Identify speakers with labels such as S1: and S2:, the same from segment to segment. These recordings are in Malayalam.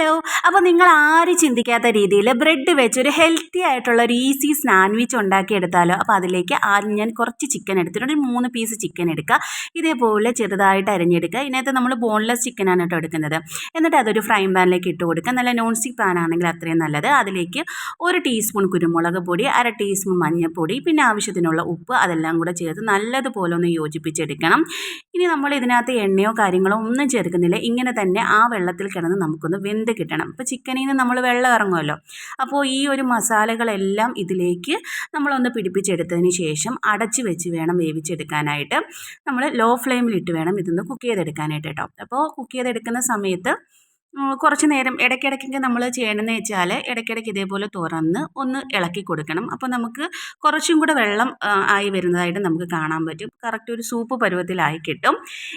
S1: ഹലോ അപ്പോൾ നിങ്ങൾ ആരും ചിന്തിക്കാത്ത രീതിയിൽ ബ്രെഡ് വെച്ച് ഒരു ഹെൽത്തി ആയിട്ടുള്ള ഒരു ഈസി സാൻഡ്വിച്ച് ഉണ്ടാക്കിയെടുത്താലോ? അപ്പോൾ അതിലേക്ക് ആദ്യം ഞാൻ കുറച്ച് ചിക്കൻ എടുത്തിട്ടുണ്ട്. ഒരു മൂന്ന് പീസ് ചിക്കൻ എടുക്കുക. ഇതേപോലെ ചെറുതായിട്ട് അരിഞ്ഞെടുക്കുക. ഇതിനകത്ത് നമ്മൾ ബോൺലെസ് ചിക്കനാണ് കേട്ടോ എടുക്കുന്നത്. എന്നിട്ട് അതൊരു ഫ്രൈ പാനിലേക്ക് ഇട്ട് കൊടുക്കുക. നല്ല നോൺ സ്റ്റിക്ക് പാൻ ആണെങ്കിൽ അത്രയും നല്ലത്. അതിലേക്ക് ഒരു ടീസ്പൂൺ കുരുമുളക് പൊടി അര ടീസ്പൂൺ മഞ്ഞൾപ്പൊടി പിന്നെ ആവശ്യത്തിനുള്ള ഉപ്പ് അതെല്ലാം കൂടെ ചേർത്ത് നല്ലതുപോലെ ഒന്ന് യോജിപ്പിച്ചെടുക്കണം. ഇനി നമ്മൾ ഇതിനകത്ത് എണ്ണയോ കാര്യങ്ങളോ ഒന്നും ചേർക്കുന്നില്ല. ഇങ്ങനെ തന്നെ ആ വെള്ളത്തിൽ കിടന്ന് നമുക്കൊന്ന് വെന്ത് കിട്ടണം. അപ്പോൾ ചിക്കനിൽ നിന്ന് നമ്മൾ വെള്ളം ഇറങ്ങുമല്ലോ. അപ്പോൾ ഈ ഒരു മസാലകളെല്ലാം ഇതിലേക്ക് നമ്മളൊന്ന് പിടിപ്പിച്ചെടുത്തതിന് ശേഷം അടച്ച് വെച്ച് വേണം വേവിച്ചെടുക്കാനായിട്ട്. നമ്മൾ ലോ ഫ്ലെയിമിലിട്ട് വേണം ഇതൊന്ന് കുക്ക് ചെയ്തെടുക്കാനായിട്ട് കേട്ടോ അപ്പോൾ കുക്ക് ചെയ്തെടുക്കുന്ന സമയത്ത് കുറച്ച് നേരം ഇടയ്ക്കിടയ്ക്കൊക്കെ നമ്മൾ ചെയ്യണമെന്ന് വെച്ചാൽ ഇടയ്ക്കിടയ്ക്ക് ഇതേപോലെ തുറന്ന് ഒന്ന് ഇളക്കി കൊടുക്കണം. അപ്പോൾ നമുക്ക് കുറച്ചും കൂടെ വെള്ളം ആയി വരുന്നതായിട്ട് നമുക്ക് കാണാൻ പറ്റും. കറക്റ്റ് ഒരു സൂപ്പ് പരുവത്തിലായി കിട്ടും.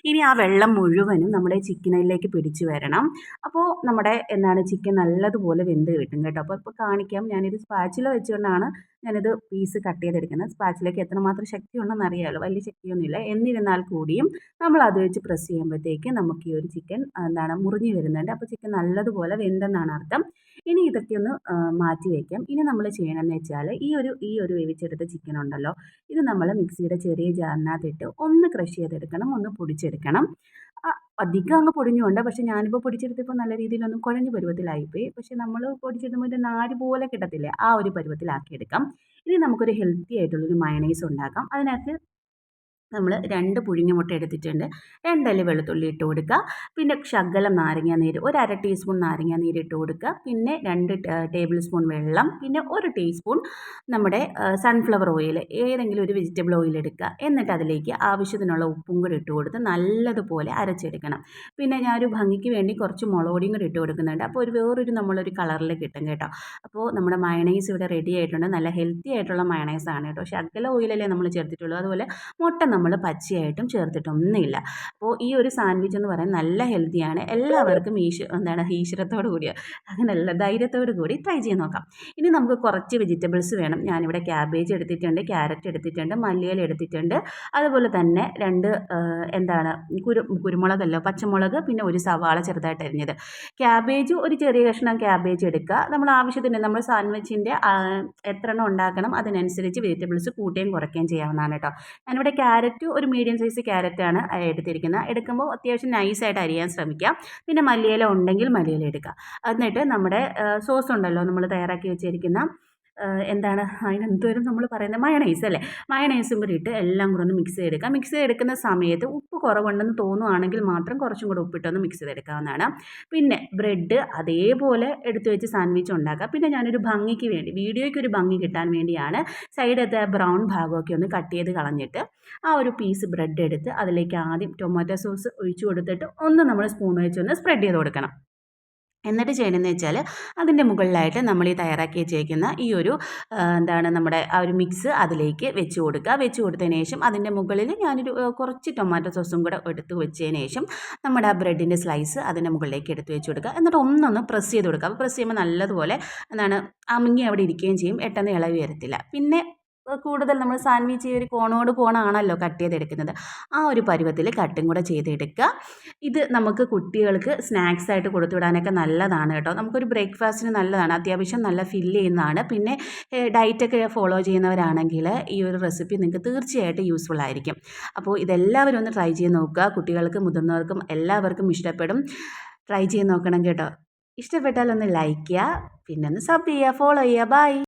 S1: ഇനി ആ വെള്ളം മുഴുവനും നമ്മുടെ ചിക്കനിലേക്ക് പിടിച്ച് വരണം. അപ്പോൾ നമ്മുടെ എന്താണ് ചിക്കൻ നല്ലതുപോലെ വെന്ത് കിട്ടും കേട്ടോ. അപ്പോൾ ഇപ്പോൾ കാണിക്കാം. ഞാനിത് സ്പാച്ചില വെച്ചുകൊണ്ടാണ് ഞാനിത് പീസ് കട്ട് ചെയ്തെടുക്കുന്നത്. സ്പാച്ചിലേക്ക് എത്രമാത്രം ശക്തി ഉണ്ടെന്ന് അറിയാമല്ലോ വലിയ ശക്തിയൊന്നുമില്ല. എന്നിരുന്നാൽ കൂടിയും നമ്മൾ അത് വെച്ച് പ്രസ് ചെയ്യുമ്പോഴത്തേക്ക് നമുക്ക് ഈ ഒരു ചിക്കൻ എന്താണ് മുറിഞ്ഞു വരുന്നുണ്ട്. അപ്പോൾ ചിക്കൻ നല്ലതുപോലെ വെന്തെന്നാണ് അർത്ഥം. ഇനി ഇതൊക്കെ ഒന്ന് മാറ്റി വയ്ക്കാം ഇനി നമ്മൾ ചെയ്യണമെന്ന് വെച്ചാൽ ഈ ഒരു ഈ ഒരു വേവിച്ചെടുത്ത ചിക്കൻ ഉണ്ടല്ലോ. ഇത് നമ്മൾ മിക്സിയുടെ ചെറിയ ജാറിനകത്തിട്ട് ഒന്ന് ക്രഷ് ചെയ്തെടുക്കണം. ഒന്ന് പൊടിച്ചെടുക്കണം. അധികം അങ്ങ് പൊടിഞ്ഞുകൊണ്ട് പക്ഷേ ഞാനിപ്പോൾ പൊടിച്ചെടുത്തപ്പോൾ നല്ല രീതിയിലൊന്നും കുഴഞ്ഞ പരുവത്തിലായിപ്പോയി. പക്ഷേ നമ്മൾ പൊടിച്ചെടുക്കുമ്പോൾ ഇത് നാര് പോലെ കിട്ടത്തില്ലേ ആ ഒരു പരുവത്തിലാക്കിയെടുക്കാം. ഇനി നമുക്കൊരു ഹെൽത്തി ആയിട്ടുള്ളൊരു മയണൈസ് ഉണ്ടാക്കാം. അതിനകത്ത് നമ്മൾ രണ്ട് പുഴുങ്ങ മുട്ട എടുത്തിട്ടുണ്ട്. രണ്ടല്ലി വെളുത്തുള്ളി ഇട്ട് കൊടുക്കുക. പിന്നെ ശകലം നാരങ്ങ നീര് ഒരു അര ടീസ്പൂൺ നാരങ്ങ നീര് ഇട്ട് കൊടുക്കുക. പിന്നെ രണ്ട് ടേബിൾ സ്പൂൺ വെള്ളം. പിന്നെ ഒരു ടീസ്പൂൺ നമ്മുടെ സൺഫ്ലവർ ഓയിൽ ഏതെങ്കിലും ഒരു വെജിറ്റബിൾ ഓയിൽ എടുക്കുക. എന്നിട്ട് അതിലേക്ക് ആവശ്യത്തിനുള്ള ഉപ്പും കൂടി ഇട്ട് കൊടുത്ത് നല്ലതുപോലെ അരച്ചെടുക്കണം. പിന്നെ ഞാനൊരു ഭംഗിക്ക് വേണ്ടി കുറച്ച് മുളകൊടിയും കൂടി ഇട്ട് കൊടുക്കുന്നുണ്ട്. അപ്പോൾ ഒരു വേറൊരു നമ്മളൊരു കളറിൽ കിട്ടും കേട്ടോ. അപ്പോൾ നമ്മുടെ മയണൈസ് ഇവിടെ റെഡി ആയിട്ടുണ്ട്. നല്ല ഹെൽത്തി ആയിട്ടുള്ള മയണൈസാണ് കേട്ടോ. ശകല ഓയിലല്ലേ നമ്മൾ ചേർത്തിട്ടുള്ളൂ അതുപോലെ മുട്ട നമ്മൾ പച്ചയായിട്ടും ചേർത്തിട്ടൊന്നുമില്ല. അപ്പോൾ ഈ ഒരു സാൻഡ്വിച്ച് എന്ന് പറയുന്നത് നല്ല ഹെൽത്തിയാണ്. എല്ലാവർക്കും ഈശ എന്താണ് ഈശ്വരത്തോടു കൂടിയ അങ്ങനെയല്ല ധൈര്യത്തോടു കൂടി ട്രൈ ചെയ്ത് നോക്കാം. ഇനി നമുക്ക് കുറച്ച് വെജിറ്റബിൾസ് വേണം. ഞാനിവിടെ ക്യാബേജ് എടുത്തിട്ടുണ്ട് ക്യാരറ്റ് എടുത്തിട്ടുണ്ട് മല്ലിയില എടുത്തിട്ടുണ്ട്. അതുപോലെ തന്നെ രണ്ട് എന്താണ് കുരു കുരുമുളകല്ല പച്ചമുളക് പിന്നെ ഒരു സവാള ചെറുതായിട്ട് അരിഞ്ഞത്. ക്യാബേജ് ഒരു ചെറിയ കഷ്ണം ക്യാബേജ് എടുക്കുക. നമ്മൾ ആവശ്യത്തിന് നമ്മൾ സാൻഡ്വിച്ചിന്റെ എത്ര എണ്ണം ഉണ്ടാക്കണം അതിനനുസരിച്ച് വെജിറ്റബിൾസ് കൂട്ടുകയും കുറയ്ക്കുകയും ചെയ്യാവുന്നതാണ് കേട്ടോ. ഞാനിവിടെ ക്യാരറ്റ് ക്യാരറ്റ് ഒരു മീഡിയം സൈസ് ക്യാരറ്റാണ് എടുത്തിരിക്കുന്നത്. എടുക്കുമ്പോൾ അത്യാവശ്യം നൈസായിട്ട് അരിയാൻ ശ്രമിക്കാം. പിന്നെ മല്ലിയില ഉണ്ടെങ്കിൽ മല്ലിയില എടുക്കാം. എന്നിട്ട് നമ്മുടെ സോസ് ഉണ്ടല്ലോ നമ്മൾ തയ്യാറാക്കി വെച്ചിരിക്കുന്ന എന്താണ്? അതിനെന്തുവരും നമ്മൾ പറയുന്നത്? മയണൈസ് അല്ലേ? മയണൈസും കൂടി ഇട്ട് എല്ലാം കൂടെ ഒന്ന് മിക്സ് ചെയ്തെടുക്കുക മിക്സ് ചെയ്തെടുക്കുന്ന സമയത്ത് ഉപ്പ് കുറവുണ്ടെന്ന് തോന്നുവാണെങ്കിൽ മാത്രം കുറച്ചും കൂടെ ഉപ്പിട്ടൊന്ന് മിക്സ് ചെയ്തെടുക്കാവുന്നതാണ്. പിന്നെ ബ്രെഡ് അതേപോലെ എടുത്തു വെച്ച് സാൻഡ്വിച്ച് ഉണ്ടാക്കുക പിന്നെ ഞാനൊരു ഭംഗിക്ക് വേണ്ടി വീഡിയോയ്ക്ക് ഒരു ഭംഗി കിട്ടാൻ വേണ്ടിയാണ് സൈഡത്തെ ബ്രൗൺ ഭാഗമൊക്കെ ഒന്ന് കട്ട് ചെയ്ത് കളഞ്ഞിട്ട് ആ ഒരു പീസ് ബ്രെഡ് എടുത്ത് അതിലേക്ക് ആദ്യം ടൊമാറ്റോ സോസ് ഒഴിച്ചു കൊടുത്തിട്ട് ഒന്ന് നമ്മൾ സ്പൂൺ വെച്ചൊന്ന് സ്പ്രെഡ് ചെയ്ത് കൊടുക്കണം. എന്നിട്ട് ചെയ്യണമെന്ന് വെച്ചാൽ അതിന്റെ മുകളിലായിട്ട് നമ്മൾ ഈ തയ്യാറാക്കി വെച്ചേക്കുന്ന ഈ ഒരു എന്താണ് നമ്മുടെ ആ ഒരു മിക്സ് അതിലേക്ക് വെച്ച് കൊടുക്കുക. വെച്ച് കൊടുത്തതിന് ശേഷം അതിന്റെ മുകളിൽ ഞാനൊരു കുറച്ച് ടൊമാറ്റോ സോസും കൂടെ എടുത്ത് വെച്ചതിന് ശേഷം നമ്മുടെ ആ ബ്രെഡിന്റെ സ്ലൈസ് അതിന്റെ മുകളിലേക്ക് എടുത്ത് വെച്ച് കൊടുക്കുക. എന്നിട്ട് ഒന്നൊന്ന് പ്രസ് ചെയ്ത് കൊടുക്കുക. അപ്പോൾ പ്രസ് ചെയ്യുമ്പോൾ നല്ലതുപോലെ എന്താണ് അമുങ്ങി അവിടെ ഇരിക്കുകയും ചെയ്യും. പെട്ടെന്ന് ഇളവി വരത്തില്ല. പിന്നെ കൂടുതൽ നമ്മൾ സാൻഡ്വിച്ച് ഒരു കോണോട് കോണാണല്ലോ കട്ട് ചെയ്തെടുക്കുന്നത്. ആ ഒരു പരുവത്തിൽ കട്ടും കൂടെ ചെയ്തെടുക്കുക. ഇത് നമുക്ക് കുട്ടികൾക്ക് സ്നാക്സ് ആയിട്ട് കൊടുത്തു വിടാനൊക്കെ നല്ലതാണ് കേട്ടോ. നമുക്കൊരു ബ്രേക്ക്ഫാസ്റ്റിന് നല്ലതാണ്. അത്യാവശ്യം നല്ല ഫില്ല് ചെയ്യുന്നതാണ്. പിന്നെ ഡയറ്റൊക്കെ ഫോളോ ചെയ്യുന്നവരാണെങ്കിൽ ഈ ഒരു റെസിപ്പി നിങ്ങൾക്ക് തീർച്ചയായിട്ടും യൂസ്ഫുൾ ആയിരിക്കും. അപ്പോൾ ഇതെല്ലാവരും ഒന്ന് ട്രൈ ചെയ്ത് നോക്കുക. കുട്ടികൾക്ക് മുതിർന്നവർക്കും എല്ലാവർക്കും ഇഷ്ടപ്പെടും. ട്രൈ ചെയ്ത് നോക്കണം കേട്ടോ. ഇഷ്ടപ്പെട്ടാൽ ഒന്ന് ലൈക്ക് ചെയ്യുക. പിന്നെ ഒന്ന് സബ് ചെയ്യുക. ഫോളോ ചെയ്യുക. ബൈ